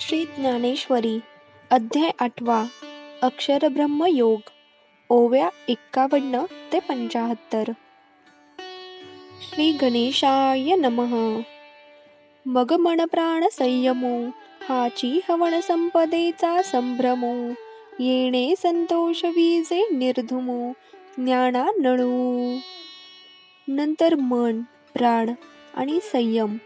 श्री ज्ञानेश्वरी अध्याय आठवा अक्षरब्रह्म योग ओव्या एक्कावन्न ते पंचाहत्तर. श्री गणेशाय नमः. मग मन प्राण संयमो हाची हवण संपदेचा संभ्रमो येणे संतोष विजे निर्धुमो ज्ञाना नळू. नंतर मन प्राण आणि संयम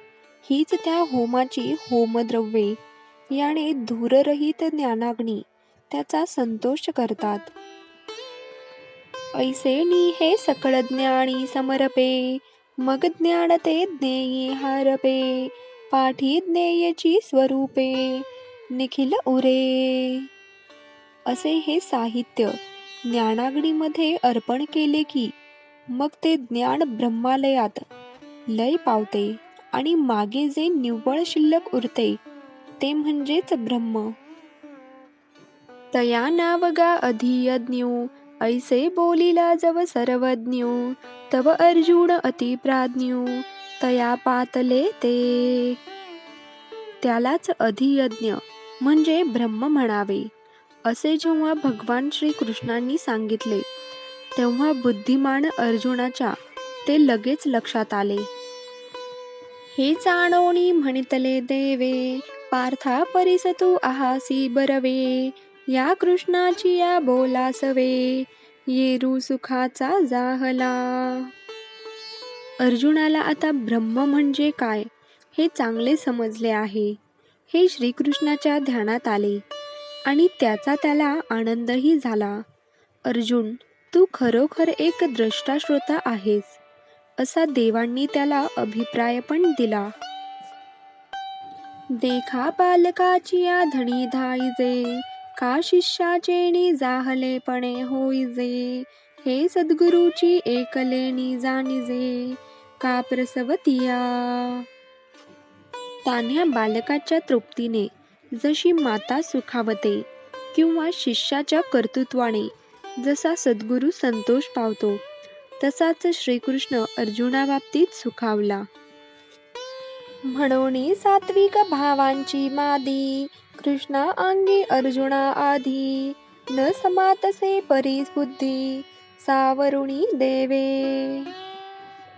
हीच त्या होमाची होमद्रव्ये. याने धूररहित ज्ञानाग्नी त्याचा संतोष करतात. ऐसेनी हे सकळ ज्ञानी समरपे मग ज्ञान ते ज्ञेयी हारपे पाठी ज्ञेयची स्वरूपे निखिल उरे. असे हे साहित्य ज्ञानाग्नीमध्ये अर्पण केले की मग ते ज्ञान ब्रह्मालयात लय पावते आणि मागे जे निव्वळ शिल्लक उरते ते म्हणजेच ब्रह्म. तया नावगा अधियज्ञो ऐसे बोलिला जव सर्वज्ञो तव अर्जुन अति प्राज्ञो तया पातले ते. त्यालाच अधियज्ञ म्हणजे ब्रह्म म्हणावे असे जेव्हा भगवान श्री कृष्णांनी सांगितले तेव्हा बुद्धिमान अर्जुनाच्या ते लगेच लक्षात आले. हे जाणवणी म्हणितले देवे पार्था परिसतू आहासी बरवे. या कृष्णाची या बोलासवे येरू सुखाचा जाहला. अर्जुनाला आता ब्रह्म म्हणजे काय हे चांगले समजले आहे. हे श्रीकृष्णाच्या ध्यानात आले आणि त्याचा त्याला आनंदही झाला. अर्जुन तू खरोखर एक द्रष्टा श्रोता आहेस असा देवांनी त्याला अभिप्राय पण दिला. देखा बालकाची आधणी धाईजे का शिष्याचे जाहलेपणे होईजे हे सद्गुरूची एकलेणी जाणीजे का प्रसवतिया? तान्ह्या बालकाच्या तृप्तीने जशी माता सुखावते किंवा शिष्याच्या कर्तृत्वाने जसा सद्गुरू संतोष पावतो तसाच श्रीकृष्ण अर्जुनाबाबतीत सुखावला. म्हणून सात्विक भावांची मादी कृष्णा अंगी अर्जुना आधी. न समातसे परिबुद्धी सावरुणी देवे.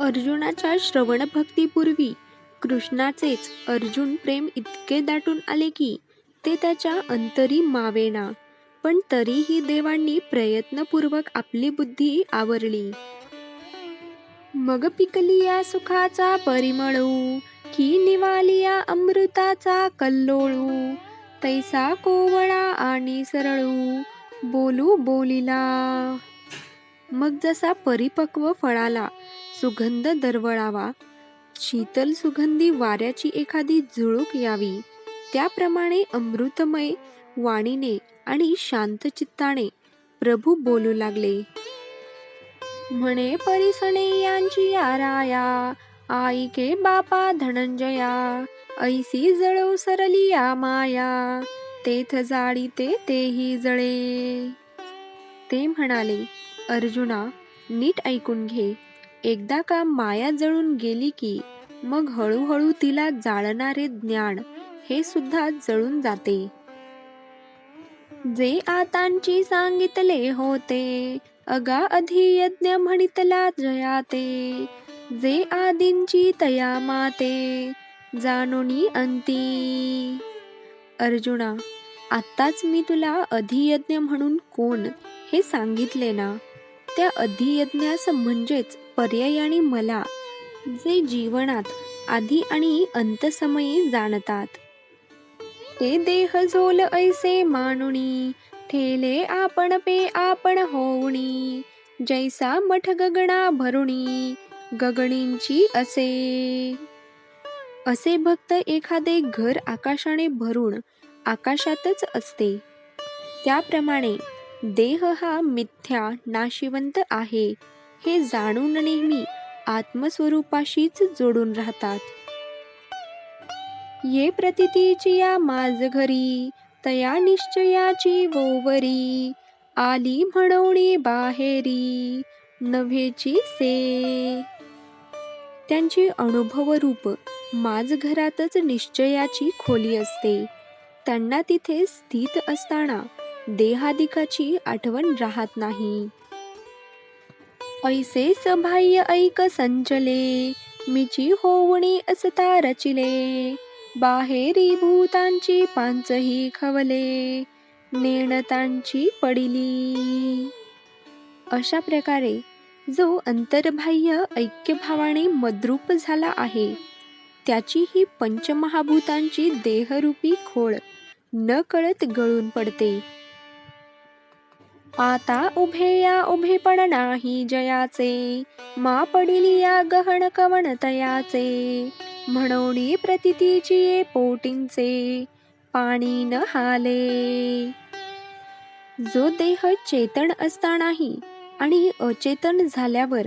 अर्जुनाच्या श्रवण भक्तीपूर्वी कृष्णाचेच अर्जुन प्रेम इतके दाटून आले की ते त्याच्या अंतरी मावेना. पण तरीही देवांनी प्रयत्नपूर्वक आपली बुद्धी आवरली. मग पिकलिया सुखाचा परिमळू की निवालिया अमृताचा कल्लोळू तैसा कोवळा आणि सरळू बोलू बोलिला. मग जसा परिपक्व फळाला सुगंध दरवळावा शीतल सुगंधी वाऱ्याची एखादी झुळूक यावी त्याप्रमाणे अमृतमय वाणीने आणि शांत चित्ताने प्रभू बोलू लागले. म्हणे परिसणे यांची आराया आई के बापा धनंजया ऐसी जळो सरलिया माया तेथ जाळी ते तेही जळे. ते म्हणाले अर्जुना नीट ऐकून घे. एकदा का माया जळून गेली की मग हळूहळू तिला जाळणारे ज्ञान हे सुद्धा जळून जाते. जे आतांची सांगितले होते अगा अधियज्ञ म्हणितला जयाते. जे आदींची तया माते जाणोनी अंती. अर्जुना आत्ताच मी तुला अधियज्ञ म्हणून कोण हे सांगितले ना? त्या अधियज्ञास म्हणजेच पर्यायाने मला जे जीवनात आधी आणि अंतसमयी जाणतात. ते देह झोल ऐसे मानुणी ठेले आपण पे आपण होऊणी जैसा मठ गगणा भरुणी गगणींची असे. असे भक्त एखादे घर आकाशाने भरून आकाशातच असते. त्याप्रमाणे देह हा मिथ्या नाशिवंत आहे हे जाणून नेहमी आत्मस्वरूपाशीच जोडून राहतात. ये प्रतितीची या माझ घरी तया निश्चयाची वोवरी आली म्हणवणी बाहेरी नव्हेची से. त्यांची अनुभवरूप माझ घरातच निश्चयाची खोली असते. त्यांना तिथे स्थित असताना देहादिकाची आठवण राहत नाही. ऐसे सभाय ऐक संचले मिची होवणी असता रचिले बाहेरी भूतांची पांचही खवले नेणतांची पडिली. अशा प्रकारे जो अंतर्बाह्य ऐक्यभावाने मद्रूप झाला आहे. त्याची ही पंचमहाभूतांची देहरूपी खोळ न कळत गळून पडते. आता उभे या उभेपण नाही जयाचे. मा पडिली या गहन कवण तयाचे. म्हणोनी प्रतितीची ये पोटींचे. पाणी न हाले. जो देह चेतन असतानाही आणि अचेतन झाल्यावर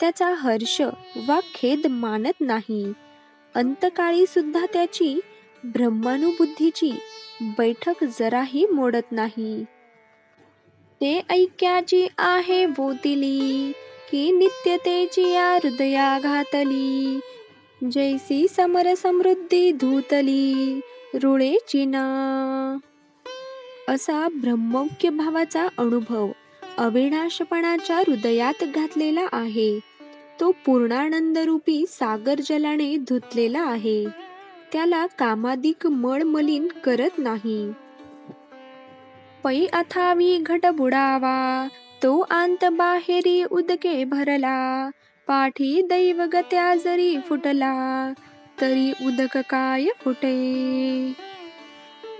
त्याचा हर्ष वा खेद मानत नाही. अंतकाळी सुद्धा त्याची ब्रह्मानुबुद्धीची बैठक जराही मोडत नाही. ते ऐक्याची आहे बोतिली की नित्यतेची या हृदया घातली जैसी समर समृद्धी धूतली रुळे चिना असा ब्रह्मौक्य भावाचा अनुभव अविनाशपणाच्या हृदयात घातलेला आहे. तो पूर्णानंदरूपी सागर जलाने धुतलेला आहे. त्याला कामादिक मळ मलिन करत नाही. पै अथावी घट बुडावा तो आंत बाहेरी उदके भरला पाठी दैवगत्या जरी फुटला तरी उदक काय फुटे?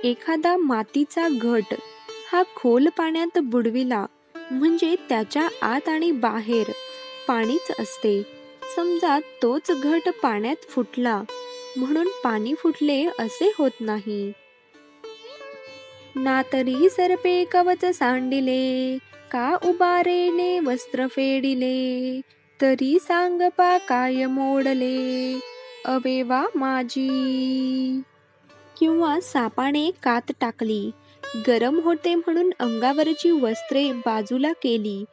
एखादा मातीचा घट हा खोल पाण्यात बुडविला म्हणजे त्याच्या आत आणि बाहेर पाणीच असते. समजा तोच घट पाण्यात फुटला म्हणून पाणी फुटले असे होत नाही. ना तरी सर्पे कवच सांडिले का उबारेने वस्त्र फेडिले तरी सांग पा काय मोडले अवेवा माझी. किंवा सापाने कात टाकली गरम होते म्हणून अंगावरची वस्त्रे बाजूला केली.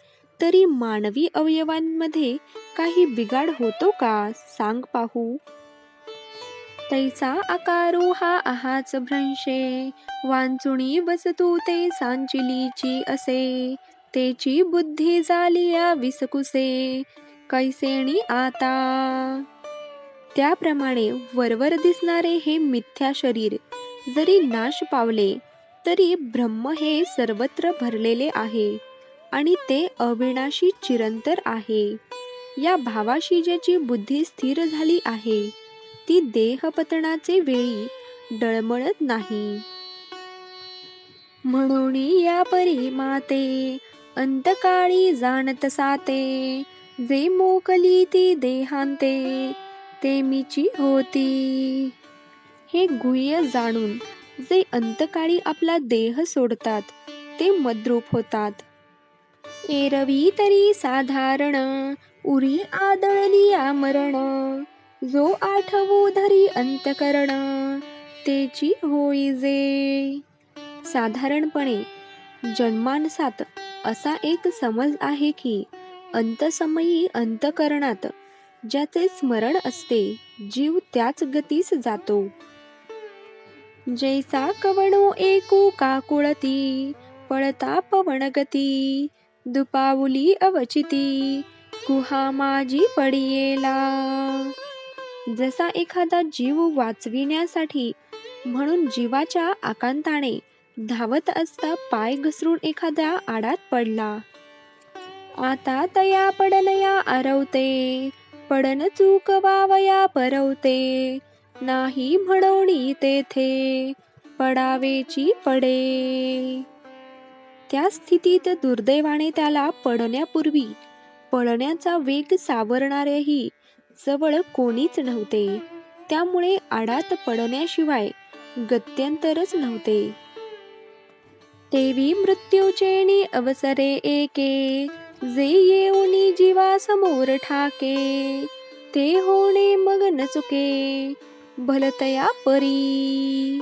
तरी मानवी अवयवांमध्ये काही बिघाड होतो का? सांग पाहू. तैसा आकारू हा आहाच भ्रंशे. वांचुणी बसतू ते सांचिलीची असे. तेची बुद्धी झाली या विसकुसे. कैसेणी आता? त्याप्रमाणे वरवर दिसणारे हे मिथ्या शरीर जरी नाश पावले तरी ब्रह्म हे सर्वत्र भरलेले आहे आणि ते अविनाशी चिरंतर आहे. या भावाशी ज्याची बुद्धी स्थिर झाली आहे ती देहपतनाचे वेळी डळमळत नाही. म्हणून या परी माते अंतकाळी जाणत साते जे मोकली ती देहांते ते मिची होती. हे गुह्य जाणून जे अंतकाळी आपला देह सोडतात ते मद्रूप होतात. एरवी तरी साधारण उरी आदळली या मरण जो आठवू धरी अंतकरण तेची होई जे. साधारणपणे जन्मानसात असा एक समज आहे की अंतसमयी अंतकरणात ज्याचे स्मरण असते जीव त्याच गतीस जातो. जैसा कवणो एकू काकुळती पळता पवनगती दुपावली अवचिती गुहा माझी पडियेला. जसा एखादा जीव वाचविण्यासाठी म्हणून जीवाच्या आकांताने धावत असता पाय घसरून एखाद्या आडात पडला. आता तया पडनया आरवते पडन चूक वावया परवते नाही म्हणवणी तेथे पडावेची पडे. त्या स्थितीत दुर्दैवाने त्याला पडण्यापूर्वी पळण्याचा वेग सावरणारेही जवळ कोणीच नव्हते. त्यामुळे आडात पडण्याशिवाय गत्यंतरच नव्हते. तेवी मृत्यूचेनी अवसरे एके जे येऊनी जीवा समोर ठाके ते होणे मग न चुके भलतया परी.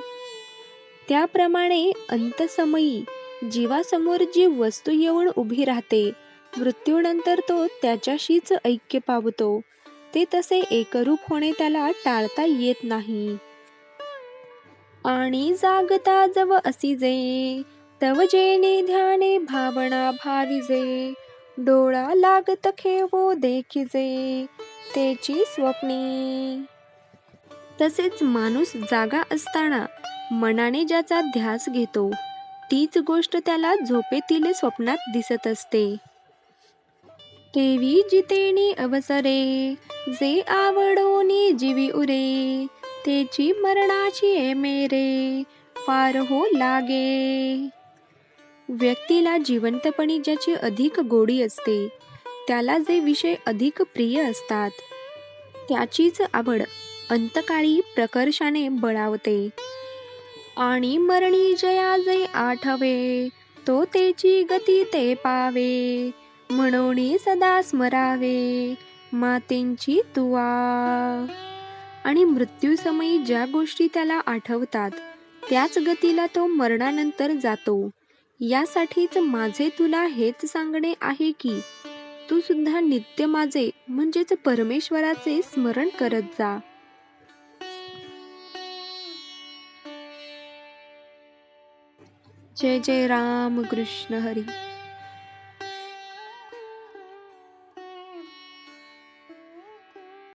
त्याप्रमाणे अंतसमयी जीवासमोर जी वस्तू येऊन उभी राहते मृत्यूनंतर तो त्याच्याशीच ऐक्य पावतो. ते तसे एकरूप होणे त्याला टाळता येत नाही. आणि जागता जव असिजे तव जेणे ध्याने भावना भाविजे डोळा लागत खेवो देखिजे त्याची स्वप्नी. तसेच माणूस जागा असताना मनाने ज्याचा ध्यास घेतो तीच गोष्ट त्याला झोपेतील स्वप्नात दिसत असते. तेवी जितेणी अवसरे जे आवडोनी जीवी उरे तेची मरणाची मेरे फार हो लागे. व्यक्तीला जिवंतपणी ज्याची अधिक गोडी असते त्याला जे विषय अधिक प्रिय असतात त्याचीच आवड अंतकाळी प्रकर्षाने बळावते. आणि मरणी जया जे आठवे तो तेची गती ते पावे. म्हणून सदा स्मरावे मातेंची तुवा आणि मृत्यूसमयी ज्या गोष्टी त्याला आठवतात त्याच गतीला तो मरणानंतर जातो. यासाठीच माझे तुला हेच सांगणे आहे की तू सुद्धा नित्य माझे म्हणजेच परमेश्वराचे स्मरण करत जा. जय जय राम कृष्ण हरी।